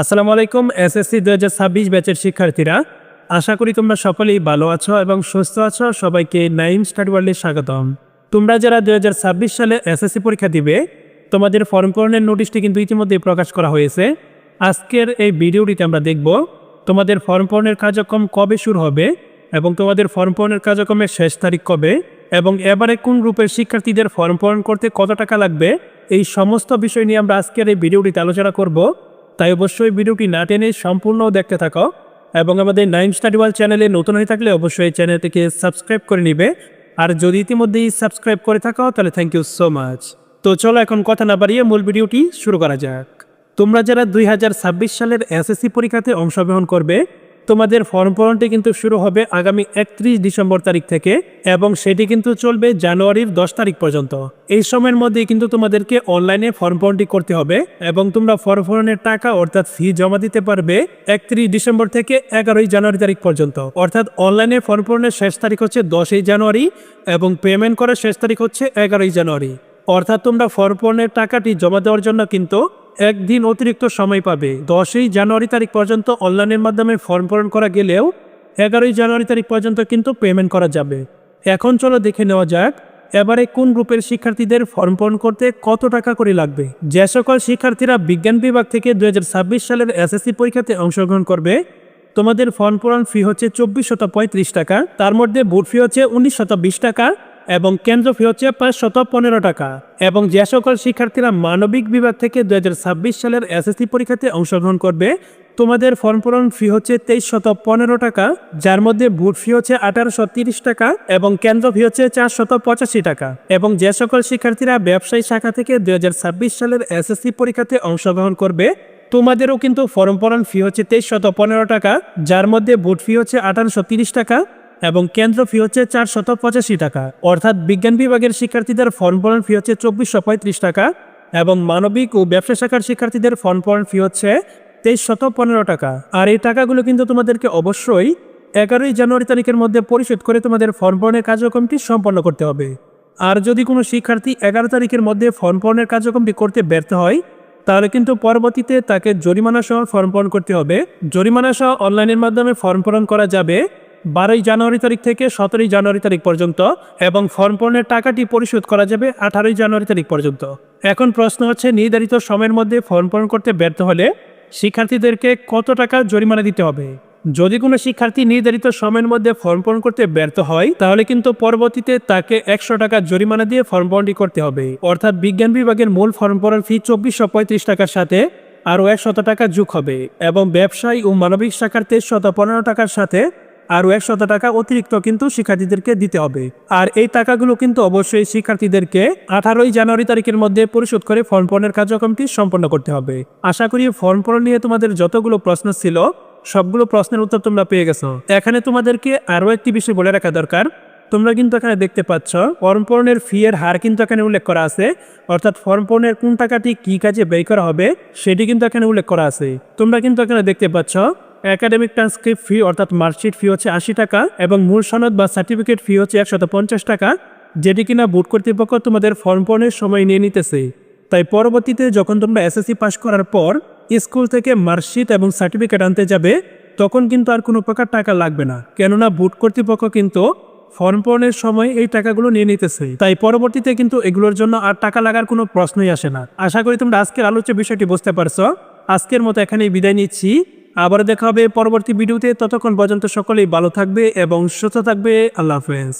আসসালামু আলাইকুম, এসএসসি দু হাজার ছাব্বিশ ব্যাচের শিক্ষার্থীরা। আশা করি তোমরা সকলেই ভালো আছো এবং সুস্থ আছো। সবাইকে নাইম স্টাডি ওয়ার্ল্ডে স্বাগতম। তোমরা যারা দু হাজার ছাব্বিশ সালে এসএসসি পরীক্ষা দিবে, তোমাদের ফর্ম পূরণের নোটিশটি কিন্তু ইতিমধ্যেই প্রকাশ করা হয়েছে। আজকের এই ভিডিওটিতে আমরা দেখব, তোমাদের ফর্ম পূরণের কার্যক্রম কবে শুরু হবে এবং তোমাদের ফর্ম পূরণের কার্যক্রমের শেষ তারিখ কবে এবং এবারে কোন গ্রুপের শিক্ষার্থীদের ফর্ম পূরণ করতে কত টাকা লাগবে, এই সমস্ত বিষয় নিয়ে আমরা আজকের এই ভিডিওটিতে আলোচনা করব। তাই অবশ্যই ভিডিওটি না টেনে সম্পূর্ণ দেখতে থাকো এবং আমাদের নাইন স্টাডি ওয়াল চ্যানেলে নতুন হয়ে থাকলে অবশ্যই চ্যানেলটিকে সাবস্ক্রাইব করে নিবে। আর যদি ইতিমধ্যেই সাবস্ক্রাইব করে থাকো, তাহলে থ্যাংক ইউ সো মাচ তো চলো এখন কথা না বাড়িয়ে মূল ভিডিওটি শুরু করা যাক। তোমরা যারা দুই হাজার ছাব্বিশ সালের এসএসসি পরীক্ষাতে অংশগ্রহণ করবে তোমাদের ফর্ম পূরণটি কিন্তু শুরু হবে আগামী একত্রিশ ডিসেম্বর তারিখ থেকে এবং সেটি কিন্তু চলবে জানুয়ারির দশ তারিখ পর্যন্ত। এই সময়ের মধ্যে কিন্তু তোমাদেরকে অনলাইনে ফর্ম পূরণটি করতে হবে এবং তোমরা ফর্ম পূরণের টাকা অর্থাৎ ফি জমা দিতে পারবে একত্রিশ ডিসেম্বর থেকে এগারোই জানুয়ারি তারিখ পর্যন্ত। অর্থাৎ অনলাইনে ফর্ম পূরণের শেষ তারিখ হচ্ছে দশই জানুয়ারি এবং পেমেন্ট করার শেষ তারিখ হচ্ছে এগারোই জানুয়ারি। অর্থাৎ তোমরা ফর্ম পূরণের টাকাটি জমা দেওয়ার জন্য কিন্তু একদিন অতিরিক্ত সময় পাবে। দশই জানুয়ারি তারিখ পর্যন্ত অনলাইনের মাধ্যমে ফর্ম পূরণ করা গেলেও এগারোই জানুয়ারি তারিখ পর্যন্ত কিন্তু পেমেন্ট করা যাবে। এখন চলো দেখে নেওয়া যাক, এবারে কোন গ্রুপের শিক্ষার্থীদের ফর্ম পূরণ করতে কত টাকা করে লাগবে? যে সকল শিক্ষার্থীরা বিজ্ঞান বিভাগ থেকে দু হাজার ছাব্বিশ সালের এসএসসি পরীক্ষাতে অংশগ্রহণ করবে, তোমাদের ফর্ম পূরণ ফি হচ্ছে চব্বিশ টাকা, তার মধ্যে বুট ফি হচ্ছে উনিশ টাকা এবং কেন্দ্র ফি হচ্ছে পাঁচ শত পনেরো টাকা। এবং যে সকল শিক্ষার্থীরা মানবিক বিভাগ থেকে দুই হাজার ছাব্বিশ সালের এসএসসি পরীক্ষাতে অংশগ্রহণ করবে, তোমাদের ফর্ম পূরণ ফি হচ্ছে তেইশ শত পনেরো টাকা, যার মধ্যে বুট ফি হচ্ছে আঠারোশো তিরিশ টাকা এবং কেন্দ্র ফি হচ্ছে চার শত পঁচাশি টাকা। এবং যে সকল শিক্ষার্থীরা ব্যবসায়ী শাখা থেকে দুই হাজার ছাব্বিশ সালের এসএসসি পরীক্ষাতে অংশগ্রহণ করবে, তোমাদেরও কিন্তু ফর্ম পূরণ ফি হচ্ছে তেইশ শত পনেরো টাকা, যার মধ্যে বুট ফি হচ্ছে আঠারোশো তিরিশ টাকা এবং কেন্দ্র ফি হচ্ছে চার শত পঁচাশি টাকা। অর্থাৎ বিজ্ঞান বিভাগের শিক্ষার্থীদের ফর্ম পূরণ ফি হচ্ছে চব্বিশশো পঁয়ত্রিশ টাকা এবং মানবিক ও ব্যবসা শাখার শিক্ষার্থীদের ফর্ম পূরণ ফি হচ্ছে তেইশ শত পনেরো টাকা। আর এই টাকাগুলো কিন্তু তোমাদেরকে অবশ্যই এগারোই জানুয়ারি তারিখের মধ্যে পরিশোধ করে তোমাদের ফর্ম পূরণের কার্যক্রমটি সম্পন্ন করতে হবে। আর যদি কোনো শিক্ষার্থী এগারো তারিখের মধ্যে ফর্ম পূরণের কার্যক্রমটি করতে ব্যর্থ হয়, তাহলে কিন্তু পরবর্তীতে তাকে জরিমানা সহ ফর্ম পূরণ করতে হবে। জরিমানা সহ অনলাইনের মাধ্যমে ফর্ম পূরণ করা যাবে বারোই জানুয়ারি তারিখ থেকে সতেরোই জানুয়ারি তারিখ পর্যন্ত এবং ফর্ম পূরণের টাকাটি পরিশোধ করা যাবে আঠারোই জানুয়ারি তারিখ পর্যন্ত। এখন প্রশ্ন হচ্ছে, নির্ধারিত সময়ের মধ্যে ফর্ম পূরণ করতে ব্যর্থ হলে শিক্ষার্থীদেরকে কত টাকা জরিমানা দিতে হবে? যদি কোনো শিক্ষার্থী নির্ধারিত সময়ের মধ্যে ফর্ম পূরণ করতে ব্যর্থ হয়, তাহলে কিন্তু পরবর্তীতে তাকে একশো টাকা জরিমানা দিয়ে ফর্ম পূরণটি করতে হবে। অর্থাৎ বিজ্ঞান বিভাগের মূল ফর্ম পূরণ ফি চব্বিশশো পঁয়ত্রিশ টাকার সাথে আরও একশত টাকা যোগ হবে এবং ব্যবসায়ী ও মানবিক শাখার তেইশ শত পনেরো টাকার সাথে আরও একশত টাকা অতিরিক্ত কিন্তু শিক্ষার্থীদেরকে দিতে হবে। আর এই টাকাগুলো কিন্তু অবশ্যই শিক্ষার্থীদেরকে আঠারোই জানুয়ারি তারিখের মধ্যে পরিশোধ করে ফর্ম পূরণের কার্যক্রমটি সম্পন্ন করতে হবে। আশা করি ফর্ম পূরণ নিয়ে তোমাদের যতগুলো প্রশ্ন ছিল, সবগুলো প্রশ্নের উত্তর তোমরা পেয়ে গেছো। এখানে তোমাদেরকে আরও একটি বিষয় বলে রাখা দরকার। তোমরা কিন্তু এখানে দেখতে পাচ্ছ, ফর্ম পূরণের ফি এর হার কিন্তু এখানে উল্লেখ করা আছে। অর্থাৎ ফর্ম পূরণের কোন টাকাটি কি কাজে ব্যয় করা হবে, সেটি কিন্তু এখানে উল্লেখ করা আছে। তোমরা কিন্তু এখানে দেখতে পাচ্ছ একাডেমিক ট্রান্সক্রিপ্ট ফি অর্থাৎ মার্কশিট ফি হচ্ছে আশি টাকা এবং মূল সনদ বা সার্টিফিকেট ফি হচ্ছে একশত পঞ্চাশ টাকা, যেটি কিনা বুট কর্তৃপক্ষ তোমাদের ফর্ম পূরণের সময় নিয়ে নিতেছে। তাই পরবর্তীতে যখন তোমরা এসএসসি পাশ করার পর স্কুল থেকে মার্কশিট এবং সার্টিফিকেট আনতে যাবে, তখন কিন্তু আর কোনো প্রকার টাকা লাগবে না। কেননা বুট কর্তৃপক্ষ কিন্তু ফর্ম পূরণের সময় এই টাকাগুলো নিয়ে নিতেছে। তাই পরবর্তীতে কিন্তু এগুলোর জন্য আর টাকা লাগার কোনো প্রশ্নই আসে না। আশা করি তোমরা আজকের আলোচ্য বিষয়টি বুঝতে পারছ। আজকের মতো এখানেই বিদায় নিচ্ছি। আবার দেখা হবে পরবর্তী ভিডিওতে। ততক্ষণ পর্যন্ত সকলেই ভালো থাকবে এবং সুস্থ থাকবে। আল্লাহ হাফেজ।